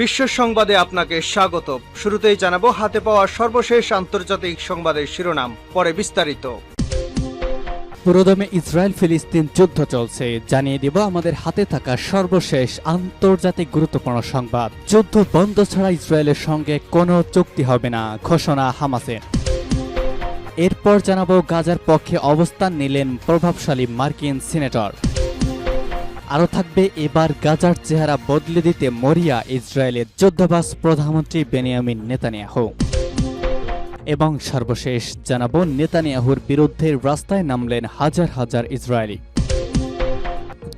বিশ্ব সংবাদে আপনাকে স্বাগত। শুরুতেই জানাব, হাতে পাওয়া সর্বশেষ আন্তর্জাতিক সংবাদের শিরোনাম, পরে বিস্তারিত। পুরোদমে ইসরায়েল ফিলিস্তিন যুদ্ধ চলছে। জানিয়ে দিব, আমাদের হাতে থাকা সর্বশেষ আন্তর্জাতিক গুরুত্বপূর্ণ সংবাদ। যুদ্ধ বন্ধ ছাড়া ইসরায়েলের সঙ্গে কোনো চুক্তি হবে না, ঘোষণা হামাসের। এরপর জানাব, গাজার পক্ষে অবস্থান নিলেন প্রভাবশালী মার্কিন সিনেটর। আরও থাকবে এবার গাজার চেহারা বদলে দিতে মরিয়া ইসরায়েলের যুদ্ধবাস প্রধানমন্ত্রী বেনিয়ামিন নেতানিয়াহু। এবং সর্বশেষ জানাব, নেতানিয়াহুর বিরুদ্ধে রাস্তায় নামলেন হাজার হাজার ইসরায়েলি।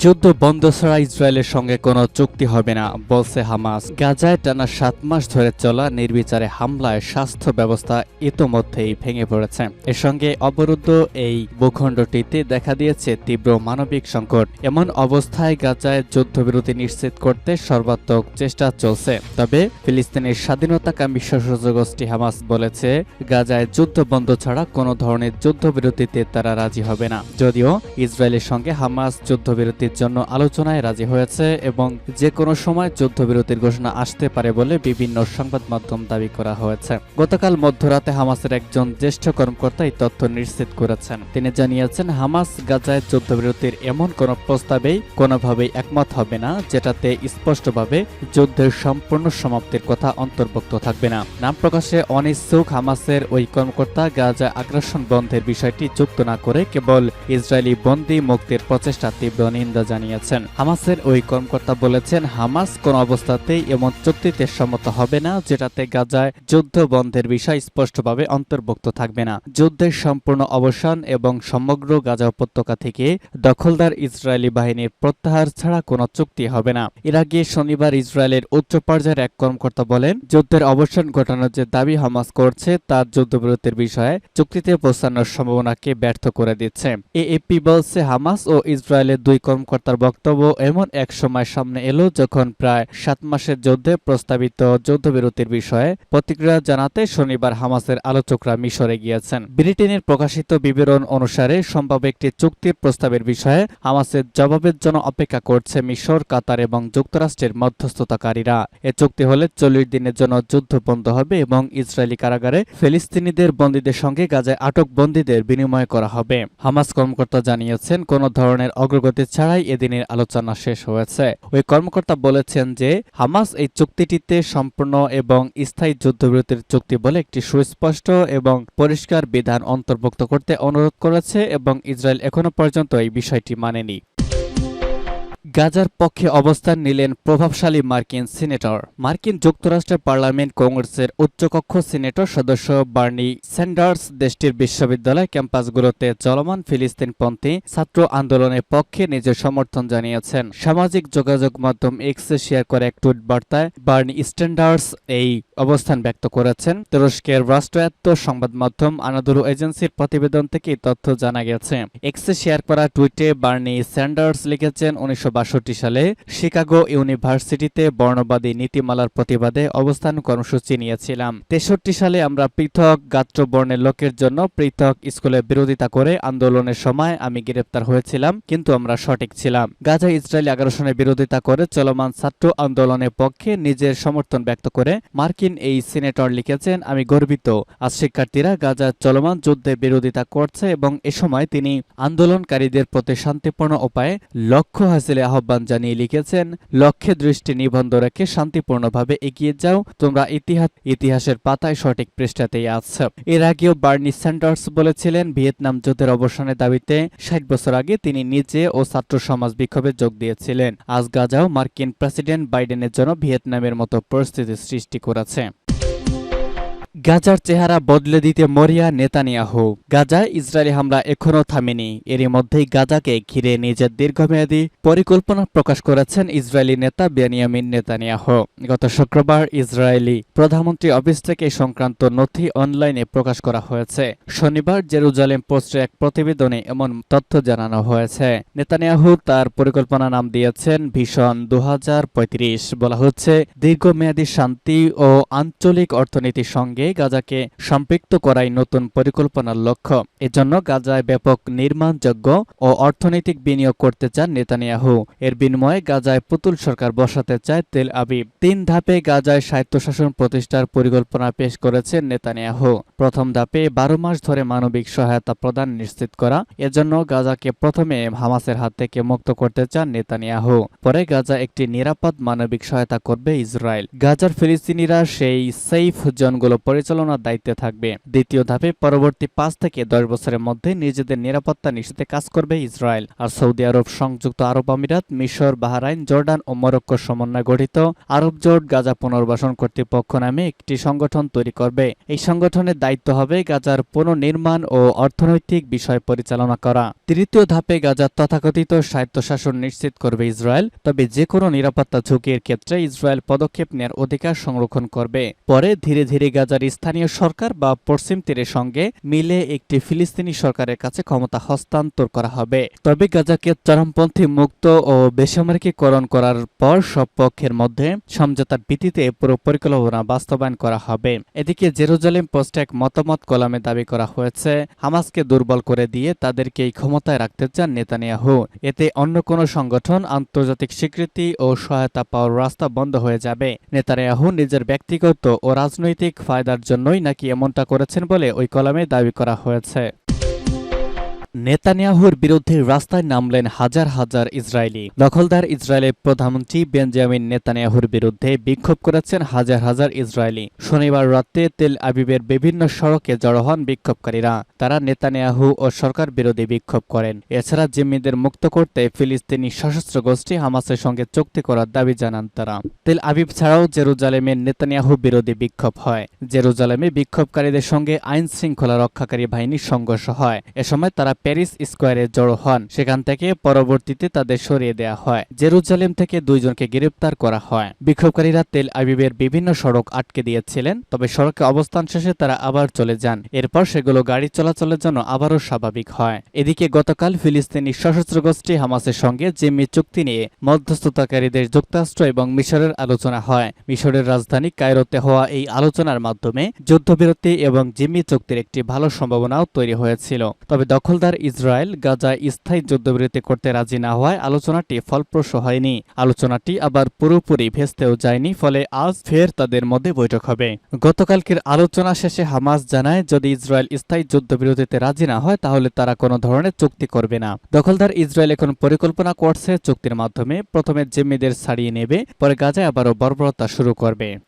যুদ্ধ বন্ধ ছাড়া ইসরায়েলের সঙ্গে কোনো চুক্তি হবে না, বলছে হামাস। গাজায় টানা সাত মাস ধরে চলা নির্বিচারে হামলায় স্বাস্থ্য ব্যবস্থা ইতোমধ্যেই ভেঙে পড়েছে। এর সঙ্গে অবরুদ্ধ এই ভূখণ্ডটিতে দেখা দিয়েছে তীব্র মানবিক সংকট। এমন অবস্থায় গাজায় যুদ্ধবিরতি নিশ্চিত করতে সর্বাত্মক চেষ্টা চলছে। তবে ফিলিস্তিনের স্বাধীনতাকামী সশস্ত্র গোষ্ঠী হামাস বলেছে, গাজায় যুদ্ধ বন্ধ ছাড়া কোনো ধরনের যুদ্ধবিরতিতে তারা রাজি হবে না। যদিও ইসরায়েলের সঙ্গে হামাস যুদ্ধবিরতির জন্য আলোচনায় রাজি হয়েছে এবং যে কোনো সময় যুদ্ধবিরতির ঘোষণা আসতে পারে বলে বিভিন্ন সংবাদ মাধ্যম দাবি করা হয়েছে। গতকাল মধ্যরাতে হামাসের একজন জ্যেষ্ঠ কর্মকর্তা এই তথ্য নিশ্চিত করেছেন। তিনি জানিয়েছেন, হামাস গাজায় যুদ্ধবিরতির এমন কোনো প্রস্তাবেই কোনোভাবেই একমত হবে না, যেটাতে স্পষ্টভাবে যুদ্ধের সম্পূর্ণ সমাপ্তির কথা অন্তর্ভুক্ত থাকবে না। নাম প্রকাশে অনিচ্ছুক হামাসের ওই কর্মকর্তা গাজা আগ্রাসন বন্ধের বিষয়টি যুক্ত না করে কেবল ইসরায়েলি বন্দী মুক্তির প্রচেষ্টা তীব্র নিন্দা জানিয়েছেন, হামাসের ওই কর্মকর্তা বলেছেন, হামাস কোন অবস্থাতেই এমন চুক্তিতে সম্মত হবে না, যেটাতে গাজায় যুদ্ধ বন্ধের বিষয় স্পষ্টভাবে অন্তর্ভুক্ত থাকবে না। যুদ্ধের সম্পূর্ণ অবসান এবং সমগ্র গাজা উপত্যকা থেকে দখলদার ইসরায়েলি বাহিনীর প্রত্যাহার ছাড়া কোনো চুক্তি হবে না। এর আগে শনিবার ইসরায়েলের উচ্চ পর্যায়ের এক কর্মকর্তা বলেন, যুদ্ধের অবসান ঘটানোর যে দাবি হামাস করছে তার যুদ্ধবিরতির বিষয়ে চুক্তিতে পৌঁছানোর সম্ভাবনাকে ব্যর্থ করে দিচ্ছে। এএপি বলছে, হামাস ও ইসরায়েলের দুই কর্মকর্তার বক্তব্য এমন এক সময় সামনে এলো যখন প্রায় সাত মাসের যুদ্ধে প্রস্তাবিত যুদ্ধবিরতির বিষয়ে প্রতিক্রিয়া জানাতে শনিবার হামাসের আলোচকরা মিশরে গিয়েছেন। ব্রিটেনের প্রকাশিত বিবরণ অনুসারে সম্ভাব্য একটি চুক্তির প্রস্তাবের বিষয়ে হামাসের জবাবের জন্য অপেক্ষা করছে মিশর, কাতার এবং যুক্তরাষ্ট্রের মধ্যস্থতাকারীরা। এ চুক্তি হলে চল্লিশ দিনের জন্য যুদ্ধ বন্ধ হবে এবং ইসরায়েলি কারাগারে ফিলিস্তিনিদের বন্দীদের সঙ্গে গাজায় আটক বন্দীদের বিনিময় করা হবে। হামাস কর্মকর্তা জানিয়েছেন, কোনো ধরনের অগ্রগতি ছাড়াই এদিনের আলোচনা শেষ হয়েছে। ওই কর্মকর্তা বলেছেন যে, হামাস এই চুক্তিটিতে সম্পূর্ণ এবং স্থায়ী যুদ্ধবিরতির চুক্তি বলে একটি সুস্পষ্ট এবং পরিষ্কার বিধান অন্তর্ভুক্ত করতে অনুরোধ করেছে এবং ইসরায়েল এখনও পর্যন্ত এই বিষয়টি মানেনি। গাজার পক্ষে অবস্থান নিলেন প্রভাবশালী মার্কিন সিনেটর। মার্কিন যুক্তরাষ্ট্রের পার্লামেন্ট কংগ্রেসের উচ্চকক্ষ সিনেটর সদস্য বার্নি স্যান্ডার্স দেশটির বিশ্ববিদ্যালয় ক্যাম্পাসগুলোতে চলমান ফিলিস্তিনপন্থী ছাত্র আন্দোলনের পক্ষে নিজের সমর্থন জানিয়েছেন। সামাজিক যোগাযোগ মাধ্যম এক্সে শেয়ার করে এক টুইট বার্তায় বার্নি স্ট্যান্ডার্স এই অবস্থান ব্যক্ত করেছেন। তুরস্কের রাষ্ট্রায়ত্ত সংবাদ মাধ্যম আনাদুরু এজেন্সির প্রতিবেদন থেকে তথ্য জানা গেছে। এক্সে শেয়ার করা টুইটে বার্নি স্যান্ডার্স লিখেছেন, উনিশশো সালে শিকাগো ইউনিভার্সিটিতে বর্ণবাদী নীতিমালার প্রতিবাদে অবস্থান কর্মসূচি নিয়েছিলাম। তেষট্টি সালে আমরা পৃথক গাত্র বর্ণের লোকের জন্য পৃথক স্কুলে বিরোধিতা করে আন্দোলনের সময় আমি গ্রেপ্তার হয়েছিলাম, কিন্তু আমরা সঠিক ছিলাম। গাজা ইসরায়েলি আগ্রাসনের বিরোধিতা করে চলমান ছাত্র আন্দোলনের পক্ষে নিজের সমর্থন ব্যক্ত করে মার্কিন এই সিনেটর লিখেছেন, আমি গর্বিত। আজ শিক্ষার্থীরা গাজার চলমান যুদ্ধে বিরোধিতা করছে এবং এ সময় তিনি আন্দোলনকারীদের প্রতি শান্তিপূর্ণ উপায়ে লক্ষ্য হাসিলে আহ্বান জানিয়ে লিখেছেন, লক্ষ্যে দৃষ্টি নিবন্ধ রেখে শান্তিপূর্ণভাবে এগিয়ে যাও। তোমরা ইতিহাস, ইতিহাসের পাতায় সঠিক পৃষ্ঠাতেই আছে। এর আগেও বার্নি স্যান্ডার্স বলেছিলেন, ভিয়েতনাম যুদ্ধের অবসানের দাবিতে ষাট বছর আগে তিনি নিজে ও ছাত্র সমাজ বিক্ষোভে যোগ দিয়েছিলেন। আজ গাজাও মার্কিন প্রেসিডেন্ট বাইডেনের জন্য ভিয়েতনামের মতো পরিস্থিতি সৃষ্টি করেছে। গাজার চেহারা বদলে দিতে মরিয়া নেতানিয়াহু। গাজা ইসরায়েলি হামলা এখনও থামেনি। এরই মধ্যেই গাজাকে ঘিরে নিজের দীর্ঘমেয়াদী পরিকল্পনা প্রকাশ করেছেন ইসরায়েলি নেতা বেনিয়ামিন নেতানিয়াহু। গত শুক্রবার ইসরায়েলি প্রধানমন্ত্রী অফিস থেকে সংক্রান্ত নথি অনলাইনে প্রকাশ করা হয়েছে। শনিবার জেরুজালেম পোস্টে এক প্রতিবেদনে এমন তথ্য জানানো হয়েছে। নেতানিয়াহু তার পরিকল্পনা নাম দিয়েছেন ভীষণ দু হাজার পঁয়ত্রিশ। বলা হচ্ছে, দীর্ঘমেয়াদী শান্তি ও আঞ্চলিক অর্থনীতির সঙ্গে গাজাকে সম্পৃক্ত করাই নতুন পরিকল্পনার লক্ষ্য। এজন্য গাজায় ব্যাপক নির্মাণযোগ্য ও অর্থনৈতিক বিনিয়োগ করতে চান নেতানিয়াহু। এর বিনিময়ে গাজায় পুতুল সরকার বসাতে চায় তেল আবিব। তিন ধাপে গাজায় স্বায়ত্তশাসন প্রতিষ্ঠার পরিকল্পনা পেশ করেছেন নেতানিয়াহু। প্রথম ধাপে বারো মাস ধরে মানবিক সহায়তা প্রদান নিশ্চিত করা, এজন্য গাজাকে প্রথমে হামাসের হাত থেকে মুক্ত করতে চান নেতানিয়াহু। পরে গাজা একটি নিরাপদ মানবিক সহায়তা করবে ইসরায়েল। গাজার ফিলিস্তিনিরা সেই সেফ জোনগুলো পরিচালনার দায়িত্বে থাকবে। দ্বিতীয় ধাপে পরবর্তী পাঁচ থেকে দশ বছরের মধ্যে নিজেদের নিরাপত্তা নিশ্চিতে কাজ করবে ইসরায়েল। আর সৌদি আরব, সংযুক্ত আরব আমিরাত, মিশর, বাহরাইন, জর্ডান ও মরক্কোর সমন্বয়ে গঠিত আরব জোট গাজা পুনর্বাসন কর্তৃপক্ষ নামে একটি সংগঠন তৈরি করবে। এই সংগঠনের দায়িত্ব হবে গাজার পুনর্নির্মাণ ও অর্থনৈতিক বিষয় পরিচালনা করা। তৃতীয় ধাপে গাজার তথাকথিত স্বায়ত্তশাসন নিশ্চিত করবে ইসরায়েল, তবে যে কোনো নিরাপত্তা ঝুঁকির ক্ষেত্রে ইসরায়েল পদক্ষেপ নেওয়ার অধিকার সংরক্ষণ করবে। পরে ধীরে ধীরে গাজার স্থানীয় সরকার বা পশ্চিম তীরের সঙ্গে মিলে একটি ফিলিস্তিনি সরকারের কাছে ক্ষমতা হস্তান্তর করা হবে। তবে গাজাকে চরমপন্থী মুক্ত ও বেসামরিকীকরণ করার পর সব পক্ষের মধ্যে সমঝোতার ভিত্তিতে পুরো পরিকল্পনা বাস্তবায়ন করা হবে। এদিকে জেরুজালেম পোস্ট এক মতামত কলামে দাবি করা হয়েছে, হামাসকে দুর্বল করে দিয়ে তাদেরকে এই ক্ষমতায় রাখতে চান নেতানিয়াহু। এতে অন্য কোনো সংগঠন আন্তর্জাতিক স্বীকৃতি ও সহায়তা পাওয়ার রাস্তা বন্ধ হয়ে যাবে। নেতানিয়াহু নিজের ব্যক্তিগত ও রাজনৈতিক ফায়দার জন্যই নাকি এমনটা করেছেন বলে ওই কলামে দাবি করা হয়েছে। নেতানিয়াহুর বিরুদ্ধে রাস্তায় নামলেন হাজার হাজার ইসরায়েলি। দখলদার ইসরায়েলের প্রধানমন্ত্রী বেঞ্জামিন নেতানিয়াহুর বিরুদ্ধে বিক্ষোভ করেছেন হাজার হাজার ইসরায়েলি। শনিবার রাতে তেল আবিবের বিভিন্ন সড়কে জড়ো হন বিক্ষোভকারীরা। তারা নেতানিয়াহু ও সরকার বিরোধী বিক্ষোভ করেন। এছাড়া জিম্মিদের মুক্ত করতে ফিলিস্তিনি সশস্ত্র গোষ্ঠী হামাসের সঙ্গে চুক্তি করার দাবি জানান তারা। তেল আবিব ছাড়াও জেরুজালেমে নেতানিয়াহু বিরোধী বিক্ষোভ হয়। জেরুজালেমে বিক্ষোভকারীদের সঙ্গে আইন শৃঙ্খলা রক্ষাকারী বাহিনীর সংঘর্ষ হয়। এ সময় তারা প্যারিস স্কোয়ারে জড়ো হন। সেখান থেকে পরবর্তীতে তাদের সরিয়ে দেওয়া হয়। জেরুজালেম থেকে দুইজনকে গ্রেপ্তার করা হয়। বিক্ষোভকারীরা তেল আবিবের বিভিন্ন সড়ক আটকে দিয়েছিলেন, তবে সড়কে অবস্থান শেষে তারা আবার চলে যান। এরপর সেগুলো গাড়ি চলাচলের জন্য আবারও স্বাভাবিক হয়। এদিকে গতকাল ফিলিস্তিনি সশস্ত্র গোষ্ঠী হামাসের সঙ্গে জিম্মি চুক্তি নিয়ে মধ্যস্থতাকারীদের যুক্তরাষ্ট্র এবং মিশরের আলোচনা হয়। মিশরের রাজধানী কায়রোতে হওয়া এই আলোচনার মাধ্যমে যুদ্ধবিরতি এবং জিম্মি চুক্তির একটি ভালো সম্ভাবনাও তৈরি হয়েছিল। তবে দখলদার ইসরায়েল গাজায় স্থায়ী যুদ্ধবিরতি করতে রাজি না হওয়ায় আলোচনাটি ফলপ্রসূ হয়নি। আলোচনাটি আবার পুরোপুরি ভেস্তেও যায়নি, ফলে আজ ফের তাদের মধ্যে বৈঠক হবে। গতকালকের আলোচনা শেষে হামাস জানায়, যদি ইসরায়েল স্থায়ী যুদ্ধবিরতিতে রাজি না হয়, তাহলে তারা কোনো ধরনের চুক্তি করবে না। দখলদার ইসরায়েল এখন পরিকল্পনা করছে চুক্তির মাধ্যমে। প্রথমে জিম্মিদের ছাড়িয়ে নেবে, পরে গাজায় আবারও বর্বরতা শুরু করবে।